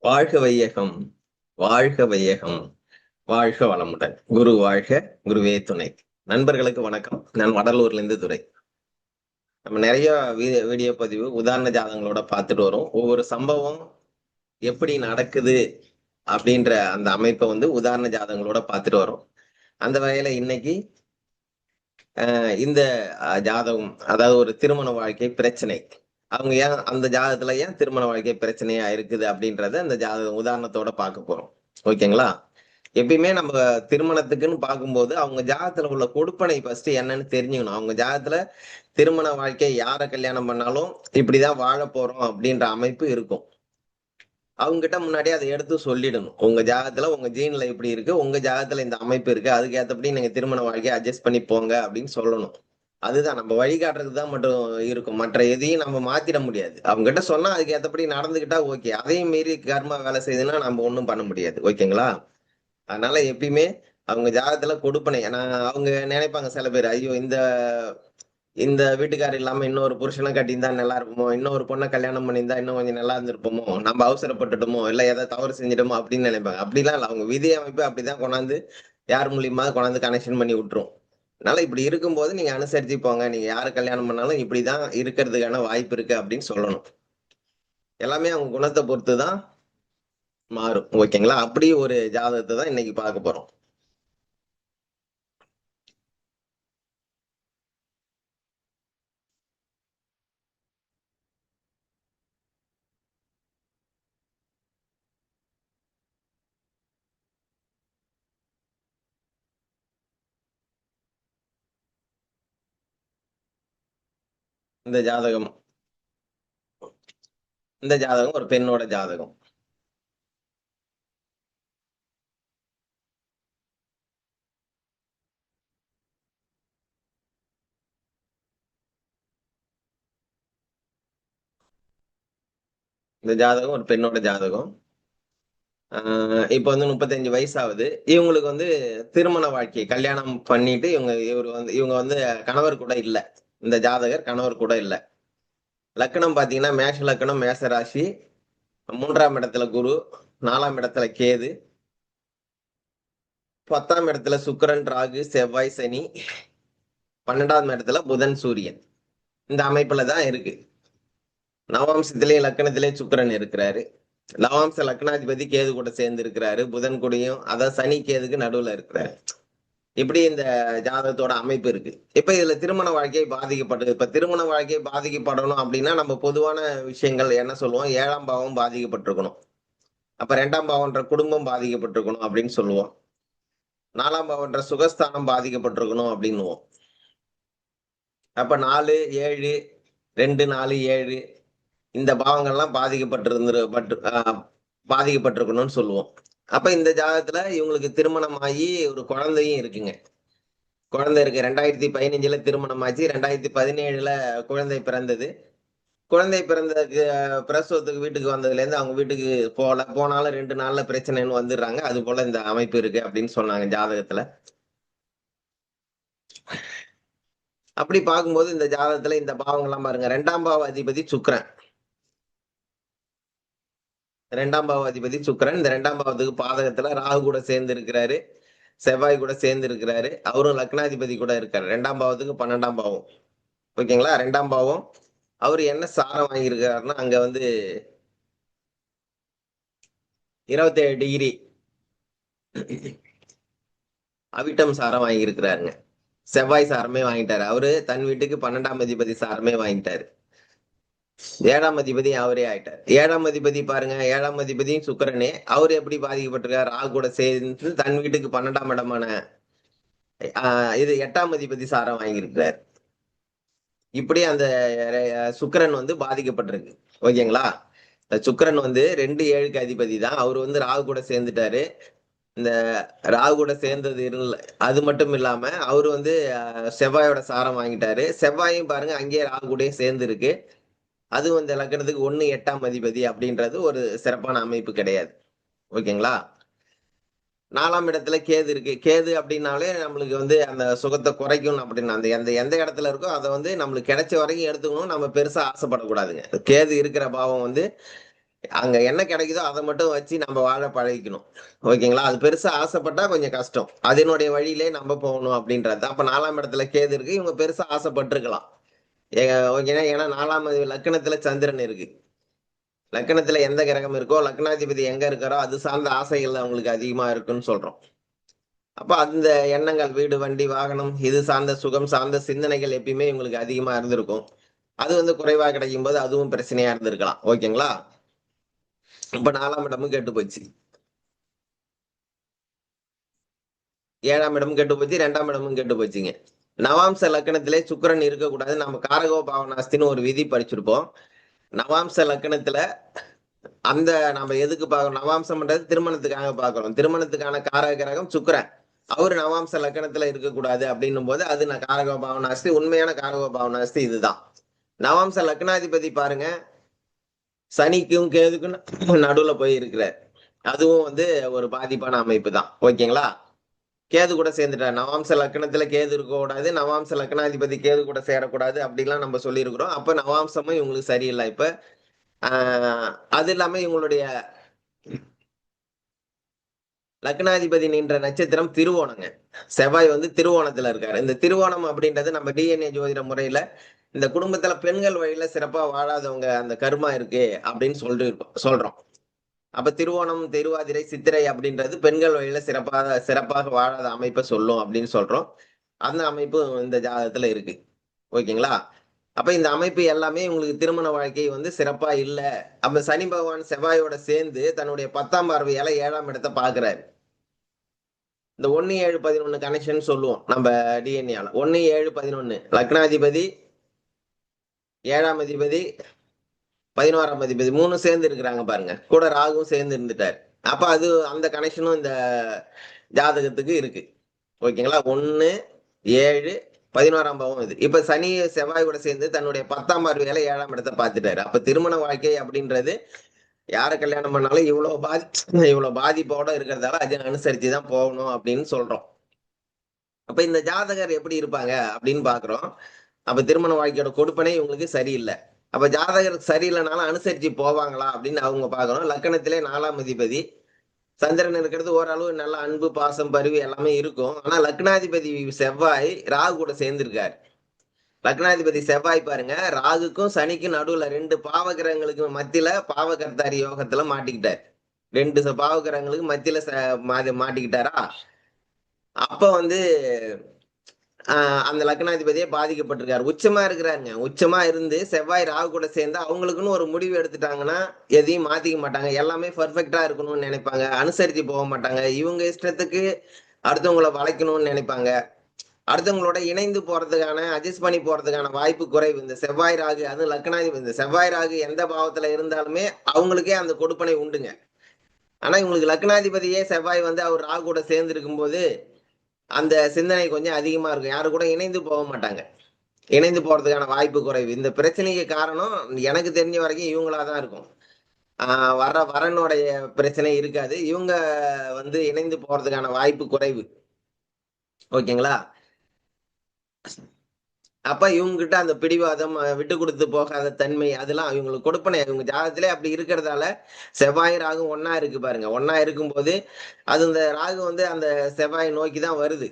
வாழ்க வையகம் வாழ்க வையகம் வாழ்க வளமுடன். குரு வாழ்க குருவே துணை. நண்பர்களுக்கு வணக்கம். நான் வடலூர்ல இருந்து துறை நம்ம நிறைய வீடியோ பதிவு உதாரண ஜாதகங்களோட பார்த்துட்டு வரோம். ஒவ்வொரு சம்பவம் எப்படி நடக்குது அப்படின்ற அந்த அமைப்பை வந்து உதாரண ஜாதகங்களோட பார்த்துட்டு வரோம். அந்த வகையில இன்னைக்கு ஆஹ் இந்த ஜாதகம் அதாவது ஒரு திருமண வாழ்க்கை பிரச்சனை. அவங்க ஏன் அந்த ஜாதகத்துல ஏன் திருமண வாழ்க்கை பிரச்சனையா இருக்குது அப்படின்றத அந்த ஜாதகம் உதாரணத்தோட பார்க்க போறோம். ஓகேங்களா? எப்பயுமே நம்ம திருமணத்துக்குன்னு பார்க்கும்போது அவங்க ஜாதகத்துல உள்ள கொடுப்பனை ஃபர்ஸ்ட் என்னன்னு தெரிஞ்சுக்கணும். அவங்க ஜாதகத்துல திருமண வாழ்க்கை யாரை கல்யாணம் பண்ணாலும் இப்படிதான் வாழ போறோம் அப்படின்ற அமைப்பு இருக்கும். அவங்க கிட்ட முன்னாடியே அதை எடுத்து சொல்லிடணும். உங்க ஜாதகத்துல உங்க ஜீன்ல இப்படி இருக்கு உங்க ஜாதகத்துல இந்த அமைப்பு இருக்கு அதுக்கு ஏத்தபடி நீங்க திருமண வாழ்க்கையை அட்ஜஸ்ட் பண்ணி போங்க அப்படின்னு சொல்லணும். அதுதான் நம்ம வழிகாட்டுறதுக்கு தான் மட்டும் இருக்கும். மற்ற எதையும் நம்ம மாத்திட முடியாது. அவங்க கிட்ட சொன்னா அதுக்கு ஏத்தபடி நடந்துகிட்டா ஓகே. அதையும் மீறி கர்மா வேலை செய்யுதுன்னா நம்ம ஒண்ணும் பண்ண முடியாது. ஓகேங்களா? அதனால எப்பயுமே அவங்க ஜாதகத்துல கொடுப்பனை. ஏன்னா அவங்க நினைப்பாங்க சில பேர் ஐயோ இந்த இந்த வீட்டுக்காரர் இல்லாம இன்னொரு புருஷனை கட்டியிருந்தா நல்லா இருப்போமோ இன்னொரு பொண்ணை கல்யாணம் பண்ணியிருந்தா இன்னும் கொஞ்சம் நல்லா இருந்திருப்போமோ? நம்ம அவசரப்பட்டுட்டோமோ? இல்ல ஏதாவது தவறு செஞ்சிட்டோமோ? அப்படின்னு நினைப்பாங்க. அப்படிலாம் இல்ல. அவங்க விதி அமைப்பு அப்படிதான் கொண்டாந்து யார் மூலியமா கொண்டாந்து கனெக்ஷன் பண்ணி விட்டுரும். அதனால இப்படி இருக்கும்போது நீங்க அனுசரிச்சு போங்க. நீங்க யாரு கல்யாணம் பண்ணாலும் இப்படிதான் இருக்கிறதுக்கான வாய்ப்பு இருக்கு அப்படின்னு சொல்லணும். எல்லாமே அவங்க குணத்தை பொறுத்து தான் மாறும். ஓகேங்களா? அப்படி ஒரு ஜாதகத்தை தான் இன்னைக்கு பார்க்க போறோம். இந்த ஜாதகம். இந்த ஜாதகம் ஒரு பெண்ணோட ஜாதகம். இந்த ஜாதகம் ஒரு பெண்ணோட ஜாதகம். ஆஹ் இப்போ வந்து முப்பத்தஞ்சு வயசாகுது. இவங்களுக்கு வந்து திருமண வாழ்க்கை கல்யாணம் பண்ணிட்டு இவங்க இவர் வந்து இவங்க வந்து கணவர் கூட இல்லை. இந்த ஜாதகர் கணவர் கூட இல்லை. லக்கணம் பார்த்தீங்கன்னா மேஷ லக்கணம் மேஷ ராசி. மூன்றாம் இடத்துல குரு நாலாம் இடத்துல கேது. பத்தாம் இடத்துல சுக்கரன் ராகு செவ்வாய் சனி. பன்னெண்டாம் இடத்துல புதன் சூரியன். இந்த அமைப்புல தான் இருக்கு. நவாம்சத்திலேயே லக்கணத்திலே சுக்கிரன் இருக்கிறாரு. நவாம்ச லக்னாதிபதி கேது கூட சேர்ந்து இருக்கிறாரு புதன் கூடயும் அதான் சனி கேதுக்கு நடுவுல இருக்கிறாரு. இப்படி இந்த ஜாதகத்தோட அமைப்பு இருக்கு? இப்ப இதுல திருமண வாழ்க்கை பாதிக்கப்பட்டது. இப்ப திருமண வாழ்க்கை பாதிக்கப்படணும் அப்படின்னா நம்ம பொதுவான விஷயங்கள் என்ன சொல்லுவோம்? ஏழாம் பாவம் பாதிக்கப்பட்டிருக்கணும். அப்ப ரெண்டாம் பாவம்ன்ற குடும்பம் பாதிக்கப்பட்டிருக்கணும் அப்படின்னு சொல்லுவோம். நாலாம் பாவம்ன்ற சுகஸ்தானம் பாதிக்கப்பட்டிருக்கணும் அப்படின்னுவோம். அப்ப நாலு ஏழு ரெண்டு நாலு ஏழு இந்த பாவங்கள்லாம் பாதிக்கப்பட்டிருந்து பட்டு பாதிக்கப்பட்டிருக்கணும்னு சொல்லுவோம். அப்ப இந்த ஜாதகத்துல இவங்களுக்கு திருமணம் ஆகி ஒரு குழந்தையும் இருக்குங்க. குழந்தை இருக்கு. ரெண்டாயிரத்தி பதினஞ்சுல திருமணம் ஆச்சு ரெண்டாயிரத்தி பதினேழுல குழந்தை பிறந்தது. குழந்தை பிறந்ததுக்கு பிரசவத்துக்கு வீட்டுக்கு வந்ததுல இருந்து அவங்க வீட்டுக்கு போல போனாலும் ரெண்டு நாள்ல பிரச்சனைன்னு வந்துடுறாங்க. அது போல இந்த அமைப்பு இருக்கு அப்படின்னு சொன்னாங்க ஜாதகத்துல. அப்படி பார்க்கும்போது இந்த ஜாதகத்துல இந்த பாவங்கள்லாம் பாருங்க. ரெண்டாம் பாவ அதிபதி சுக்கரன். ரெண்டாம் பாவ அதிபதி சுக்கரன். இந்த ரெண்டாம் பாவத்துக்கு பாதகத்துல ராகு கூட சேர்ந்து இருக்கிறாரு செவ்வாய் கூட சேர்ந்து இருக்கிறாரு அவரும் லக்னாதிபதி கூட இருக்காரு. ரெண்டாம் பாவத்துக்கு பன்னெண்டாம் பாவம். ஓகேங்களா? ரெண்டாம் பாவம். அவர் என்ன சாரம் வாங்கியிருக்காருன்னா அங்க வந்து இருபத்தேழு டிகிரி அவிட்டம் சாரம் வாங்கியிருக்கிறாருங்க. செவ்வாய் சாரமே வாங்கிட்டாரு. அவரு தன் வீட்டுக்கு பன்னெண்டாம் அதிபதி சாரமே வாங்கிட்டாரு. ஏழாம் அதிபதி அவரே ஆயிட்டார். ஏழாம் அதிபதி பாருங்க ஏழாம் அதிபதியும் சுக்கரனே அவர் எப்படி பாதிக்கப்பட்டிருக்காரு? ராகு கூட சேர்ந்து தன் வீட்டுக்கு பன்னெண்டாம் இடமான இது எட்டாம் அதிபதி சாரம் வாங்கியிருக்கிறார். இப்படி அந்த சுக்கரன் வந்து பாதிக்கப்பட்டிருக்கு. ஓகேங்களா? இந்த சுக்கிரன் வந்து ரெண்டு ஏழுக்கு அதிபதி தான். அவர் வந்து ராகு கூட சேர்ந்துட்டாரு. இந்த ராகு கூட சேர்ந்தது இருல அது மட்டும் இல்லாம அவர் வந்து செவ்வாயோட சாரம் வாங்கிட்டாரு. செவ்வாயும் பாருங்க அங்கேயே ராகு கூடயும் சேர்ந்து இருக்கு அது வந்து லக்கணத்துக்கு ஒன்று எட்டாம் அதிபதி அப்படின்றது ஒரு சிறப்பான அமைப்பு கிடையாது. ஓகேங்களா? நாலாம் இடத்துல கேது இருக்கு. கேது அப்படின்னாலே நம்மளுக்கு வந்து அந்த சுகத்தை குறைக்கும் அப்படின்னு அந்த எந்த எந்த இடத்துல இருக்கோ அதை வந்து நம்மளுக்கு கிடைச்ச வரைக்கும் எடுத்துக்கணும். நம்ம பெருசா ஆசைப்படக்கூடாதுங்க. கேது இருக்கிற பாவம் வந்து அங்க என்ன கிடைக்குதோ அதை மட்டும் வச்சு நம்ம வாழ பழகிக்கணும். ஓகேங்களா? அது பெருசா ஆசைப்பட்டா கொஞ்சம் கஷ்டம். அதனுடைய வழியிலே நம்ம போகணும் அப்படின்றது அப்ப நாலாம் இடத்துல கேது இருக்கு. இவங்க பெருசா ஆசைப்பட்டிருக்கலாம். ஓகேனா ஏன்னா நாலாம் அதிபதி லக்கணத்துல சந்திரன் இருக்கு. லக்கணத்துல எந்த கிரகம் இருக்கோ லக்னாதிபதி எங்க இருக்காரோ அது சார்ந்த ஆசைகள் அவங்களுக்கு அதிகமா இருக்குன்னு சொல்றோம். அப்ப அந்த எண்ணங்கள் வீடு வண்டி வாகனம் இது சார்ந்த சுகம் சார்ந்த சிந்தனைகள் எப்பயுமே இவங்களுக்கு அதிகமா இருந்திருக்கும். அது வந்து குறைவா கிடைக்கும் போது அதுவும் பிரச்சனையா இருந்திருக்கலாம். ஓகேங்களா? இப்ப நாலாம் இடமும் கெட்டு போச்சு. ஏழாம் இடமும் கெட்டு போச்சு ரெண்டாம் இடமும் கெட்டு போச்சுங்க. நவாம்ச லக்கணத்திலே சுக்கரன் இருக்கக்கூடாது. நம்ம காரகோ பாவனாஸ்தின்னு ஒரு விதி படிச்சிருப்போம். நவாம்ச லக்கணத்துல அந்த நம்ம எதுக்கு பார்க்கணும் நவாம்சம்ன்றது திருமணத்துக்காக பார்க்கறோம். திருமணத்துக்கான காரக கிரகம் சுக்கரன். அவர் நவாம்ச லக்கணத்துல இருக்கக்கூடாது அப்படின்னும் போது அது நான் காரகோ பாவனாஸ்தி உண்மையான காரகோ பாவனாஸ்தி இதுதான் நவாம்ச லக்னாதிபதி பாருங்க. சனிக்கும் கேதுக்கும் நடுவுல போய் இருக்கிறார் அதுவும் வந்து ஒரு பாதிப்பான அமைப்பு தான். ஓகேங்களா? கேது கூட சேர்ந்துட்டார். நவாம்ச லக்கணத்துல கேது இருக்கக்கூடாது நவாம்ச லக்னாதிபதி கேது கூட சேரக்கூடாது அப்படிலாம் நம்ம சொல்லியிருக்கிறோம். அப்ப நவாம்சமும் இவங்களுக்கு சரியில்லை. இப்ப ஆஹ் அது இல்லாம இவங்களுடைய லக்னாதிபதி நின்ற நட்சத்திரம் திருவோணங்க. செவ்வாய் வந்து திருவோணத்துல இருக்காரு. இந்த திருவோணம் அப்படின்றது நம்ம டிஎன்ஏ ஜோதிட முறையில இந்த குடும்பத்துல பெண்கள் வழியில சிறப்பா வாழாதவங்க அந்த கருமா இருக்கு அப்படின்னு சொல்லிட்டு சொல்றோம். அப்ப திருவோணம் திருவாதிரை சித்திரை அப்படின்றது பெண்கள் வழியில சிறப்பாக சிறப்பாக வாழாத அமைப்பை சொல்லும் அப்படின்னு சொல்றோம். அந்த அமைப்பு இந்த ஜாதகத்துல இருக்கு. ஓகேங்களா? அப்ப இந்த அமைப்பு எல்லாமே உங்களுக்கு திருமண வாழ்க்கை வந்து சிறப்பா இல்ல. அப்ப சனி பகவான் செவ்வாயோட சேர்ந்து தன்னுடைய பத்தாம் பார்வையால ஏழாம் இடத்தை பாக்குறாரு இந்த ஒன்னு ஏழு பதினொன்னு கனெக்ஷன் சொல்லுவோம். நம்ம டிஎன்ஏல ஒன்னு ஏழு பதினொன்னு. லக்னாதிபதி ஏழாம் அதிபதி பதினோராம் அதிபதி மூணு சேர்ந்து இருக்கிறாங்க பாருங்க. கூட ராகும் சேர்ந்து இருந்துட்டார் அப்ப அது அந்த கனெக்ஷனும் இந்த ஜாதகத்துக்கு இருக்கு. ஓகேங்களா? ஒன்னு ஏழு பதினோராம் பாவம் இது. இப்ப சனி செவ்வாய் கூட சேர்ந்து தன்னுடைய பத்தாம் பார்வையில ஏழாம் இடத்தை பார்த்துட்டாரு. அப்ப திருமண வாழ்க்கை அப்படின்றது யாரை கல்யாணம் பண்ணாலும் இவ்வளவு பாதி இவ்வளவு பாதிப்போட இருக்கிறதால அதை அனுசரிச்சு தான் போகணும் அப்படின்னு சொல்றோம். அப்ப இந்த ஜாதகர் எப்படி இருப்பாங்க அப்படின்னு பாக்குறோம். அப்ப திருமண வாழ்க்கையோட கொடுப்பனே இவங்களுக்கு சரியில்லை. அப்ப ஜாதகர் சரியில்லைனாலும் அனுசரிச்சு போவாங்களா அப்படின்னு அவங்க பார்க்கணும். லக்கணத்திலே நாலாம் அதிபதி. சந்திரன் இருக்கிறது ஓரளவு நல்ல அன்பு பாசம் பருவி எல்லாமே இருக்கும். ஆனா லக்னாதிபதி செவ்வாய் ராகு கூட சேர்ந்திருக்காரு. லக்னாதிபதி செவ்வாய் பாருங்க ராகுக்கும் சனிக்கும் நடுவுல ரெண்டு பாவகிரகங்களுக்கு மத்தியில பாவகர்த்தாரி யோகத்துல மாட்டிக்கிட்டார். ரெண்டு ச- பாவகிரகங்களுக்கு மத்தியில ச- மாட்டிக்கிட்டாரா? அப்ப வந்து அந்த லக்னாதிபதியே பாதிக்கப்பட்டிருக்காரு. உச்சமா இருக்கிறாருங்க. உச்சமா இருந்து செவ்வாய் ராகு கூட சேர்ந்து அவங்களுக்குன்னு ஒரு முடிவு எடுத்துட்டாங்கன்னா எதையும் மாத்திக்க மாட்டாங்க. எல்லாமே பர்ஃபெக்டா இருக்கணும்னு நினைப்பாங்க. அனுசரிச்சு போக மாட்டாங்க. இவங்க இஷ்டத்துக்கு அடுத்தவங்களை வளைக்கணும்னு நினைப்பாங்க. அடுத்தவங்களோட இணைந்து போறதுக்கான அட்ஜஸ்ட் பண்ணி போறதுக்கான வாய்ப்பு குறைவு. இந்த செவ்வாய் ராகு அது லக்னாதிபதி. இந்த செவ்வாய் ராகு எந்த பாவத்துல இருந்தாலுமே அவங்களுக்கே அந்த கொடுப்பனை உண்டுங்க. ஆனா இவங்களுக்கு லக்னாதிபதியே செவ்வாய் வந்து அவர் ராகு கூட சேர்ந்து இருக்கும்போது அந்த சிந்தனை கொஞ்சம் அதிகமா இருக்கும். யாரு கூட இணைந்து போக மாட்டாங்க. இணைந்து போறதுக்கான வாய்ப்பு குறைவு. இந்த பிரச்சனைக்கு காரணம் எனக்கு தெரிஞ்ச வரைக்கும் இவங்களா தான் இருக்கும். ஆஹ் வர வரனுடைய பிரச்சனை இருக்காது. இவங்க வந்து இணைந்து போறதுக்கான வாய்ப்பு குறைவு. ஓகேங்களா? அப்ப இவங்ககிட்ட அந்த பிடிவாதம் விட்டு கொடுத்து போகாத தன்மை அதெல்லாம் இவங்களுக்கு கொடுப்பனே. இவங்க ஜாதகத்திலே அப்படி இருக்கிறதால செவ்வாய் ராகு ஒன்னா இருக்கு பாருங்க. ஒன்னா இருக்கும்போது அது இந்த ராகு வந்து அந்த செவ்வாய் நோக்கி தான் வருது.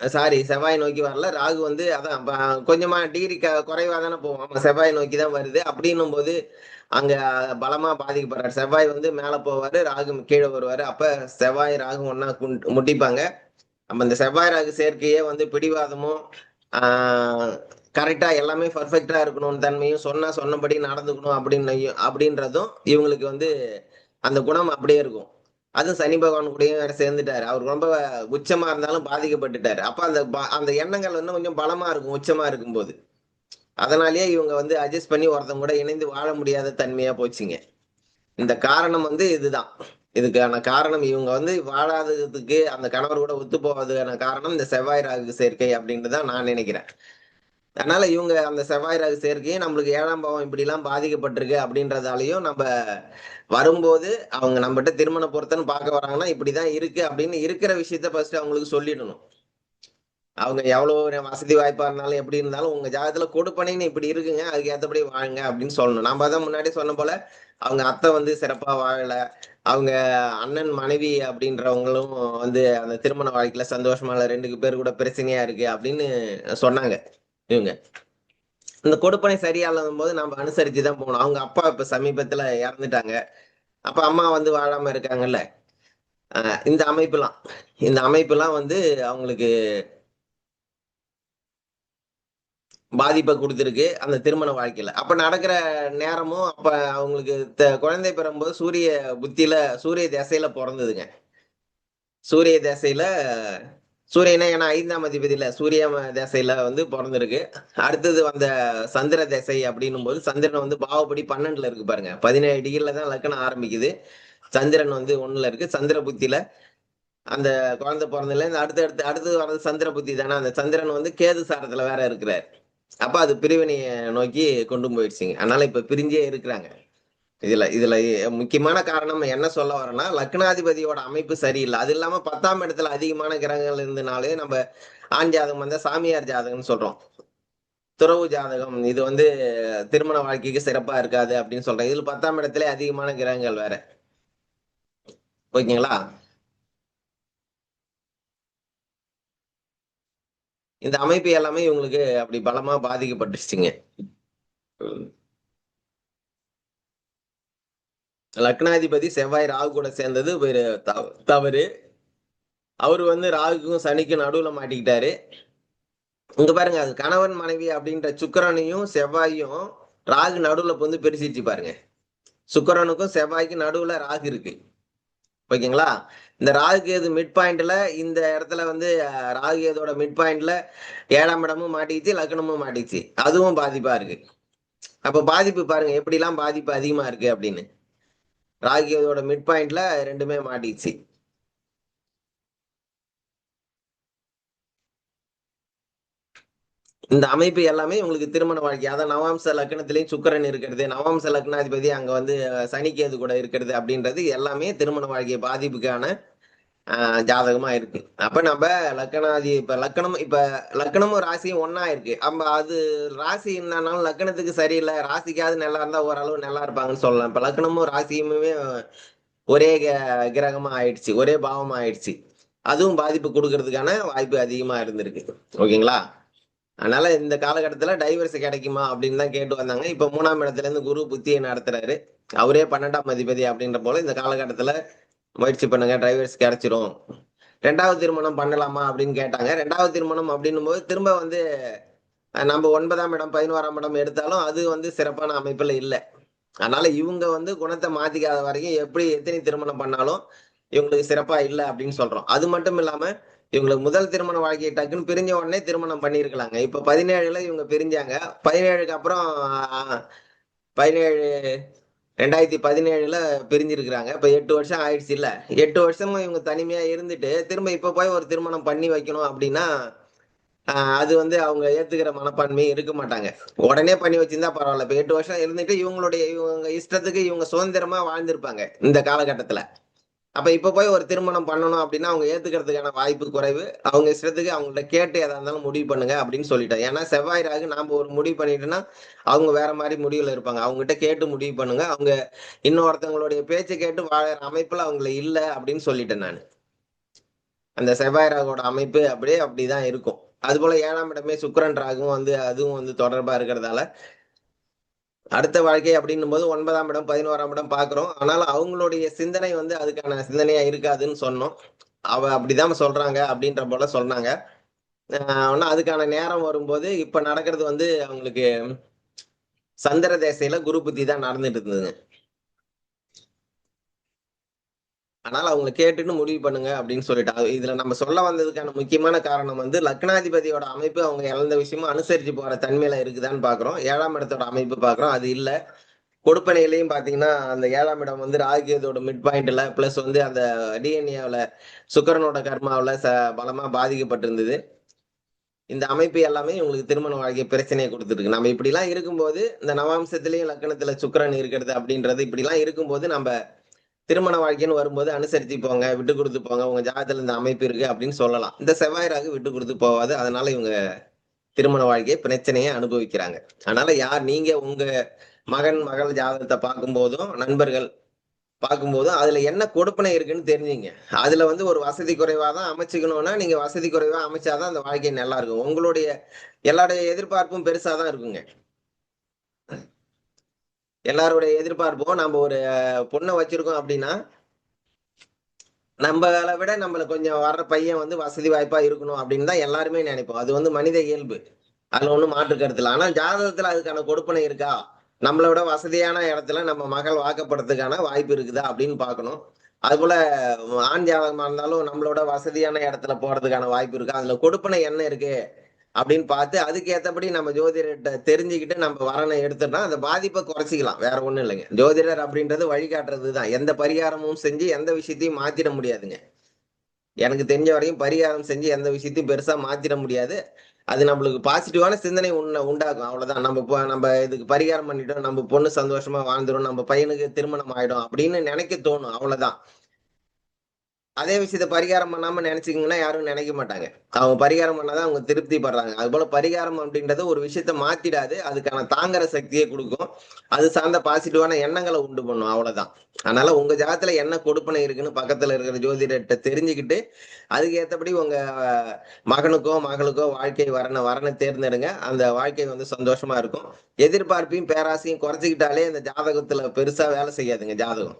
சாரி செவ்வாய் நோக்கி வரல. ராகு வந்து அதான் கொஞ்சமா டிகிரி க குறைவா தானே போவோம் செவ்வாய் நோக்கி தான் வருது. அப்படின்னும் போது அங்க பலமா பாதிக்கப்படுறாரு. செவ்வாய் வந்து மேல போவாரு ராகு கீழே வருவாரு. அப்ப செவ்வாய் ராகு ஒன்னா முட்டிப்பாங்க. நம்ம இந்த செவ்வாய் ராகு சேர்க்கையே வந்து பிடிவாதமும் கரெக்டாக கரெக்டா எல்லாமே பர்ஃபெக்டா இருக்கணும் தன்மையும் சொன்னா சொன்னபடி நடந்துக்கணும் அப்படின்னு அப்படின்றதும் இவங்களுக்கு வந்து அந்த குணம் அப்படியே இருக்கும். அதுவும் சனி பகவான் கூடயும் வேற சேர்ந்துட்டாரு. அவர் ரொம்ப உச்சமா இருந்தாலும் பாதிக்கப்பட்டுட்டாரு. அப்ப அந்த ப- அந்த எண்ணங்கள் வந்து கொஞ்சம் பலமா இருக்கும் உச்சமா இருக்கும்போது. அதனாலேயே இவங்க வந்து அட்ஜஸ்ட் பண்ணி ஒருத்தவங்க கூட இணைந்து வாழ முடியாத தன்மையா போச்சுங்க. இந்த காரணம் வந்து இதுதான். இதுக்கான காரணம் இவங்க வந்து வாழாததுக்கு அந்த கணவர் கூட ஒத்து போவதுக்கான காரணம் இந்த செவ்வாய் ராகு சேர்க்கை அப்படின்ட்டு தான் நான் நினைக்கிறேன். அதனால இவங்க அந்த செவ்வாய் ராகு சேர்க்கையும் நம்மளுக்கு ஏழாம் பாவம் இப்படி எல்லாம் பாதிக்கப்பட்டிருக்கு அப்படின்றதாலையும் நம்ம வரும்போது அவங்க நம்மகிட்ட திருமண பொருத்தன்னு பார்க்க வராங்கன்னா இப்படிதான் இருக்கு அப்படின்னு இருக்கிற விஷயத்த ஃபர்ஸ்ட் அவங்களுக்கு சொல்லிடணும். அவங்க எவ்வளவு ஒரு வசதி வாய்ப்பா இருந்தாலும் எப்படி இருந்தாலும் உங்க ஜாதகத்துல கொடுப்பனைன்னு இப்படி இருக்குங்க அதுக்கு ஏத்தபடி வாழுங்க அப்படின்னு சொல்லணும். நம்ம தான் முன்னாடி சொன்ன போல அவங்க அத்தை வந்து சிறப்பா வாழல. அவங்க அண்ணன் மனைவி அப்படின்றவங்களும் வந்து அந்த திருமண வாழ்க்கையில சந்தோஷமா இல்ல ரெண்டு பேர் கூட பிரச்சனையா இருக்கு அப்படின்னு சொன்னாங்க இவங்க. இந்த கொடுப்பனை சரியா இல்லாத போது நம்ம அனுசரிச்சு தான் போகணும். அவங்க அப்பா இப்ப சமீபத்துல இறந்துட்டாங்க. அப்ப அம்மா வந்து வாழாம இருக்காங்கல்ல. இந்த அமைப்புலாம் இந்த அமைப்புலாம் வந்து அவங்களுக்கு பாதிப்பை கொடுத்துருக்கு அந்த திருமண வாழ்க்கையில. அப்ப நடக்கிற நேரமும் அப்ப அவங்களுக்கு த- குழந்தை பிறக்கும்போது சூரிய புத்தியில சூரிய திசையில பிறந்ததுங்க. சூரிய திசையில சூரியனை ஏன்னா ஐந்தாம் அதிபதியில சூரிய திசையில வந்து பிறந்திருக்கு. அடுத்தது வந்த சந்திர திசை அப்படின்னும் போது சந்திரன் வந்து பாவப்படி பன்னெண்டுல இருக்கு பாருங்க. பதினேழு டிகிரில தான் லக்கணம் ஆரம்பிக்குது. சந்திரன் வந்து ஒண்ணுல இருக்கு. சந்திர புத்தியில அந்த குழந்தை பிறந்ததுல இருந்து அடுத்து அடுத்து அடுத்தது வர்றது சந்திர புத்தி தானே. அந்த சந்திரன் வந்து கேது சாரத்துல வேற இருக்கிறார். அப்ப அது பிரிவினையை நோக்கி கொண்டு போயிடுச்சுங்க. அதனால இப்ப பிரிஞ்சே இருக்கிறாங்க. இதுல இதுல முக்கியமான காரணம் என்ன சொல்ல வரேன்னா லக்னாதிபதியோட அமைப்பு சரியில்லை. அது இல்லாம பத்தாம் இடத்துல அதிகமான கிரகங்கள் இருந்தனாலே நம்ம ஆண் ஜாதகம் வந்து சாமியார் ஜாதகம்னு சொல்றோம். துறவு ஜாதகம் இது வந்து திருமண வாழ்க்கைக்கு சிறப்பா இருக்காது அப்படின்னு சொல்றேன். இதுல பத்தாம் இடத்துல அதிகமான கிரகங்கள் வேற. ஓகேங்களா? இந்த அமைப்பு எல்லாமே இவங்களுக்கு அப்படி பலமா பாதிக்கப்பட்டுச்சுங்க. லக்னாதிபதி செவ்வாய் ராகு கூட சேர்ந்தது ஒரு தவறு. அவர் வந்து ராகுக்கும் சனிக்கும் நடுவுல மாட்டிக்கிட்டாரு. இங்க பாருங்க அது கணவன் மனைவி அப்படின்ற சுக்கரனையும் செவ்வாயும் ராகு நடுவுல வந்து பிரிச்சிச்சு பாருங்க. சுக்கரனுக்கும் செவ்வாய்க்கும் நடுவுல ராகு இருக்கு. ஓகேங்களா? இந்த ராகுகேது மிட் பாயிண்ட்ல இந்த இடத்துல வந்து ராகுகேதோட மிட் பாயிண்ட்ல ஏழாம் இடமும் மாட்டிக்கிச்சு லக்னமும் மாட்டிச்சு அதுவும் பாதிப்பா இருக்கு. அப்ப பாதிப்பு பாருங்க எப்படிலாம் பாதிப்பு அதிகமா இருக்கு அப்படின்னு. ராகுகேதோட மிட் பாயிண்ட்ல ரெண்டுமே மாட்டிச்சு இந்த அமைப்பு எல்லாமே உங்களுக்கு திருமண வாழ்க்கை. அதான் நவாம்ச லக்னத்திலையும் சுக்கிரன் இருக்கிறது. நவாம்ச லக்னாதிபதி அங்க வந்து சனிக்கேது கூட இருக்கிறது அப்படின்றது எல்லாமே திருமண வாழ்க்கை பாதிப்புக்கான ஜாதகமா இருக்கு. அப்ப நம்ம லக்கணாதி இப்ப லக்கணம் இப்ப லக்கணமும் ராசியும் ஒன்னா இருக்கு. அப்ப அது ராசி என்னன்னாலும் லக்கணத்துக்கு சரியில்லை. ராசிக்காவது நல்லா இருந்தா ஓரளவு நல்லா இருப்பாங்கன்னு சொல்லலாம். இப்ப லக்கணமும் ராசியுமே ஒரே க- கிரகமா ஆயிடுச்சு. ஒரே பாவமா ஆயிடுச்சு. அதுவும் பாதிப்பு கொடுக்கறதுக்கான வாய்ப்பு அதிகமா இருந்திருக்கு. ஓகேங்களா? அதனால இந்த காலகட்டத்துல டைவர்ஸ் கிடைக்குமா அப்படின்னு தான் கேட்டு வந்தாங்க. இப்ப மூணாம் இடத்துல இருந்து குரு புத்தியை நடத்துறாரு. அவரே பன்னெண்டாம் அதிபதி அப்படின்ற போல இந்த காலகட்டத்துல முயற்சி பண்ணுங்க டிரைவர்ஸ் கிடைச்சிரும். ரெண்டாவது திருமணம் பண்ணலாமா அப்படின்னு கேட்டாங்க. ரெண்டாவது திருமணம் அப்படின்னும் போது திரும்ப வந்து நம்ம ஒன்பதாம் இடம் பதினோராம் இடம் எடுத்தாலும் அது வந்து சிறப்பான அமைப்புல இல்லை. அதனால இவங்க வந்து குணத்தை மாத்திக்காத வரைக்கும் எப்படி எத்தனை திருமணம் பண்ணாலும் இவங்களுக்கு சிறப்பா இல்லை அப்படின்னு சொல்றோம். அது மட்டும் இல்லாம இவங்களுக்கு முதல் திருமண வாழ்க்கையை டக்குன்னு பிரிஞ்ச உடனே திருமணம் பண்ணியிருக்கலாங்க. இப்ப பதினேழுல இவங்க பிரிஞ்சாங்க. பதினேழுக்கு அப்புறம் பதினேழு ரெண்டாயிரத்தி பதினேழுல பிரிஞ்சிருக்கிறாங்க. இப்ப எட்டு வருஷம் ஆயிடுச்சு இல்ல. எட்டு வருஷமும் இவங்க தனிமையா இருந்துட்டு திரும்ப இப்ப போய் ஒரு திருமணம் பண்ணி வைக்கணும் அப்படின்னா அது வந்து அவங்க ஏத்துக்கிற மனப்பான்மையும் இருக்க மாட்டாங்க. உடனே பண்ணி வச்சிருந்தா பரவாயில்ல. இப்ப எட்டு வருஷம் இருந்துட்டு இவங்களுடைய இவங்க இஷ்டத்துக்கு இவங்க சுதந்திரமா வாழ்ந்திருப்பாங்க இந்த காலகட்டத்துல. அப்ப இப்ப போய் ஒரு திருமணம் பண்ணணும் அப்படின்னா அவங்க ஏத்துக்கிறதுக்கான வாய்ப்பு குறைவு. அவங்க இஷ்டத்துக்கு அவங்கள்ட்ட கேட்டு எதா இருந்தாலும் முடிவு பண்ணுங்க அப்படின்னு சொல்லிட்டேன். ஏன்னா செவ்வாய் ராகு நாம ஒரு முடிவு பண்ணிட்டோம்னா அவங்க வேற மாதிரி முடிவுல இருப்பாங்க. அவங்ககிட்ட கேட்டு முடிவு பண்ணுங்க. அவங்க இன்னொருத்தவங்களுடைய பேச்சை கேட்டு வாழற அமைப்புல அவங்கள இல்ல அப்படின்னு சொல்லிட்டேன் நான். அந்த செவ்வாய் ராகோட அமைப்பு அப்படியே அப்படிதான் இருக்கும். அது போல ஏழாம் இடமே சுக்கரன் ராகும் வந்து அதுவும் வந்து தொடர்பா இருக்கிறதால அடுத்த வாழ்க்கை அப்படின்னும் போது ஒன்பதாம் இடம் பதினோராம் இடம் பாக்குறோம் ஆனாலும் அவங்களுடைய சிந்தனை வந்து அதுக்கான சிந்தனையா இருக்காதுன்னு சொன்னோம். அவ அப்படிதான் சொல்றாங்க அப்படின்ற போல சொன்னாங்க. ஆனால் ஆனா அதுக்கான நேரம் வரும்போது இப்ப நடக்கிறது வந்து அவங்களுக்கு சந்திர தேசையில குரு புத்தி தான் நடந்துட்டு இருந்ததுங்க. அதனால அவங்க கேட்டுன்னு முடிவு பண்ணுங்க அப்படின்னு சொல்லிட்டாங்க இதுல நம்ம சொல்ல வந்ததுக்கான முக்கியமான காரணம் வந்து லக்னாதிபதியோட அமைப்பு அவங்க இழந்த விஷயமும் அனுசரிச்சு போற தன்மையில இருக்குதான்னு பாக்குறோம். ஏழாம் இடத்தோட அமைப்பு பாக்குறோம். அது இல்ல. கொடுப்பனையிலையும் பாத்தீங்கன்னா அந்த ஏழாம் இடம் வந்து ராகியதோட மிட் பாயிண்ட்ல பிளஸ் வந்து அந்த டிஎன்ஏவில் சுக்கரனோட கர்மாவில் ச பலமா பாதிக்கப்பட்டிருந்தது. இந்த அமைப்பு எல்லாமே இவங்களுக்கு திருமண வாழ்க்கை பிரச்சனையை கொடுத்துருக்கு. நம்ம இப்படிலாம் இருக்கும்போது இந்த நவாம்சத்திலையும் லக்கணத்துல சுக்கிரன் இருக்கிறது அப்படின்றது இப்படிலாம் இருக்கும்போது நம்ம திருமண வாழ்க்கைன்னு வரும்போது அனுசரித்து போங்க விட்டு கொடுத்து போங்க உங்க ஜாதகத்துல இந்த அமைப்பு இருக்கு அப்படின்னு சொல்லலாம். இந்த செவ்வாய் ராகு விட்டு கொடுத்து போவாது அதனால இவங்க திருமண வாழ்க்கையை பிரச்சனையை அனுபவிக்கிறாங்க. அதனால யார் நீங்க உங்க மகன் மகள் ஜாதகத்தை பார்க்கும்போதும் நண்பர்கள் பார்க்கும்போதும் அதுல என்ன கொடுப்பனை இருக்குன்னு தெரிஞ்சுங்க. அதுல வந்து ஒரு வசதி குறைவா தான் அமைச்சுக்கணும்னா நீங்க வசதி குறைவா அமைச்சாதான் அந்த வாழ்க்கை நல்லா இருக்கும். உங்களுடைய எல்லாருடைய எதிர்பார்ப்பும் பெருசா தான் இருக்குங்க. எல்லாருடைய எதிர்பார்ப்பும் நம்ம ஒரு பொண்ணை வச்சிருக்கோம் அப்படின்னா நம்மளை விட நம்மள கொஞ்சம் வர்ற பையன் வந்து வசதி வாய்ப்பா இருக்கணும் அப்படின்னு தான் எல்லாருமே நினைப்போம். அது வந்து மனித இயல்பு. அதுல ஒண்ணும் மாற்று கருத்துல ஆனா ஜாதகத்துல அதுக்கான கொடுப்பனை இருக்கா? நம்மளை விட வசதியான இடத்துல நம்ம மகள் வாக்கப்படுறதுக்கான வாய்ப்பு இருக்குதா அப்படின்னு பார்க்கணும். அது போல ஆண் ஜாதகமா இருந்தாலும் நம்மளோட வசதியான இடத்துல போறதுக்கான வாய்ப்பு இருக்கா? அதுல கொடுப்பனை என்ன இருக்கு? அப்படின்னு பார்த்து அதுக்கு ஏத்தபடி நம்ம ஜோதிடர்கிட்ட தெரிஞ்சுக்கிட்டு நம்ம வரனை எடுத்துட்டா அந்த பாதிப்பை குறைச்சிக்கலாம். வேற ஒண்ணும் இல்லைங்க. ஜோதிடர் அப்படின்றது வழிகாட்டுறது தான் எந்த பரிகாரமும் செஞ்சு எந்த விஷயத்தையும் மாத்திட முடியாதுங்க. எனக்கு தெரிஞ்ச வரையும் பரிகாரம் செஞ்சு எந்த விஷயத்தையும் பெருசா மாத்திட முடியாது. அது நம்மளுக்கு பாசிட்டிவான சிந்தனை உன்ன உண்டாகும் அவ்வளவுதான். நம்ம இப்போ நம்ம இதுக்கு பரிகாரம் பண்ணிட்டோம். நம்ம பொண்ணு சந்தோஷமா வாழ்ந்துடும் நம்ம பையனுக்கு திருமணம் ஆயிடும் அப்படின்னு நினைக்க தோணும். அவ்வளவுதான். அதே விஷயத்த பரிகாரம் பண்ணாம நினைச்சிங்கன்னா யாரும் நினைக்க மாட்டாங்க. அவங்க பரிகாரம் பண்ணாதான் அவங்க திருப்தி படுறாங்க அது போல பரிகாரம் அப்படின்றது ஒரு விஷயத்த மாத்திடாது. அதுக்கான தாங்குற சக்தியை கொடுக்கும். அது சார்ந்த பாசிட்டிவான எண்ணங்களை உண்டு பண்ணும். அவ்வளவுதான். அதனால உங்க ஜாதத்துல என்ன கொடுப்பனை இருக்குன்னு பக்கத்துல இருக்கிற ஜோதிடர்கிட்ட தெரிஞ்சுக்கிட்டு அதுக்கு ஏத்தபடி உங்க மகனுக்கோ மகளுக்கோ வாழ்க்கை வரணும். வரனை தேர்ந்தெடுங்க. அந்த வாழ்க்கை வந்து சந்தோஷமா இருக்கும். எதிர்பார்ப்பையும் பேராசையும் குறைச்சிக்கிட்டாலே அந்த ஜாதகத்துல பெருசா வேலை செய்யாதுங்க ஜாதகம்.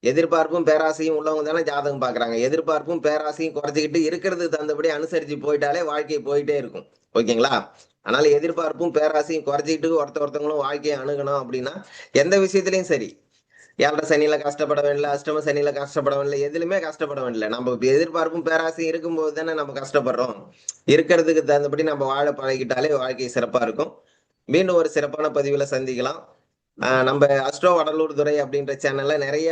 எதிர்பார்ப்பும் பேராசையும் உள்ளவங்க தானே ஜாதகம் பாக்குறாங்க எதிர்பார்ப்பும் பேராசையும் குறைச்சிக்கிட்டு இருக்கிறதுக்கு தகுந்தபடி அனுசரிச்சு போயிட்டாலே வாழ்க்கை போயிட்டே இருக்கும். ஓகேங்களா? அதனால எதிர்பார்ப்பும் பேராசையும் குறைச்சிக்கிட்டு ஒருத்த ஒருத்தவங்களும் வாழ்க்கையை அணுகணும் அப்படின்னா எந்த விஷயத்திலையும் சரி. ஏழரை சனியில கஷ்டப்பட வேண்டிய அஷ்டம சனியில கஷ்டப்பட வேண்டிய எதுலையுமே கஷ்டப்பட வேண்டிய நம்ம எதிர்பார்ப்பும் பேராசையும் இருக்கும்போது தானே நம்ம கஷ்டப்படுறோம். இருக்கிறதுக்கு தகுந்தபடி நம்ம வாழ பழகிட்டாலே வாழ்க்கை சிறப்பா இருக்கும். மீண்டும் ஒரு சிறப்பான பதிவுல சந்திக்கலாம். நம்ம அஸ்ட்ரோ வடலூர் துறை அப்படின்ற சேனல்ல நிறைய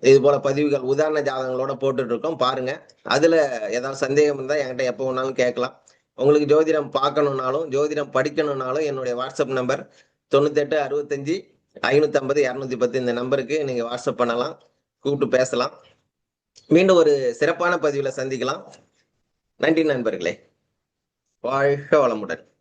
இது போல பதிவுகள் உதாரண ஜாதகங்களோட போட்டுட்டு இருக்கோம் பாருங்க. அதுல ஏதாவது சந்தேகம் இருந்தா என்கிட்ட எப்போ வேணாலும் கேட்கலாம். உங்களுக்கு ஜோதிடம் பார்க்கணும்னாலும் ஜோதிடம் படிக்கணும்னாலும் என்னுடைய வாட்ஸ்அப் நம்பர் தொண்ணூத்தெட்டு அறுபத்தஞ்சு ஐநூத்தி ஐம்பது இரநூத்தி பத்து இந்த நம்பருக்கு நீங்க வாட்ஸ்அப் பண்ணலாம். கூப்பிட்டு பேசலாம். மீண்டும் ஒரு சிறப்பான பதிவுல சந்திக்கலாம். நன்றி நண்பர்களே. வாழ்க வளமுடன்.